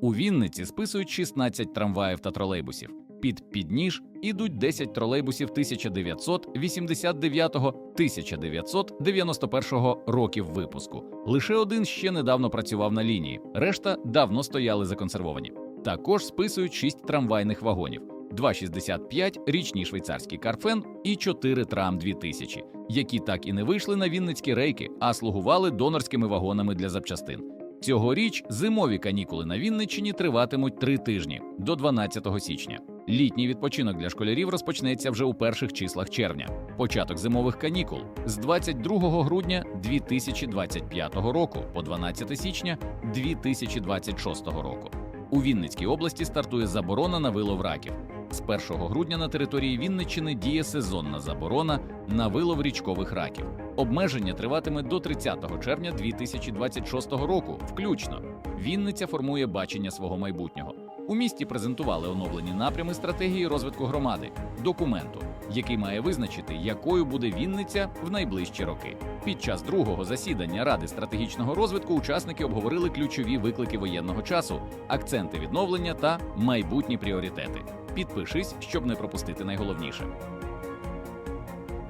У Вінниці списують 16 трамваїв та тролейбусів. Під підніж ідуть 10 тролейбусів 1989-1991 років випуску. Лише один ще недавно працював на лінії, решта давно стояли законсервовані. Також списують 6 трамвайних вагонів. 2,65 річний швейцарський карфен і 4 трам 2000, які так і не вийшли на вінницькі рейки, а слугували донорськими вагонами для запчастин. Цьогоріч зимові канікули на Вінниччині триватимуть три тижні до 12 січня. Літній відпочинок для школярів розпочнеться вже у перших числах червня. Початок зимових канікул з 22 грудня 2025 року по 12 січня 2026 року. У Вінницькій області стартує заборона на вилов раків. З 1 грудня на території Вінниччини діє сезонна заборона на вилов річкових раків. Обмеження триватиме до 30 червня 2026 року, включно. Вінниця формує бачення свого майбутнього. У місті презентували оновлені напрями стратегії розвитку громади, документу, який має визначити, якою буде Вінниця в найближчі роки. Під час другого засідання Ради стратегічного розвитку учасники обговорили ключові виклики воєнного часу, акценти відновлення та майбутні пріоритети. Підпишись, щоб не пропустити найголовніше.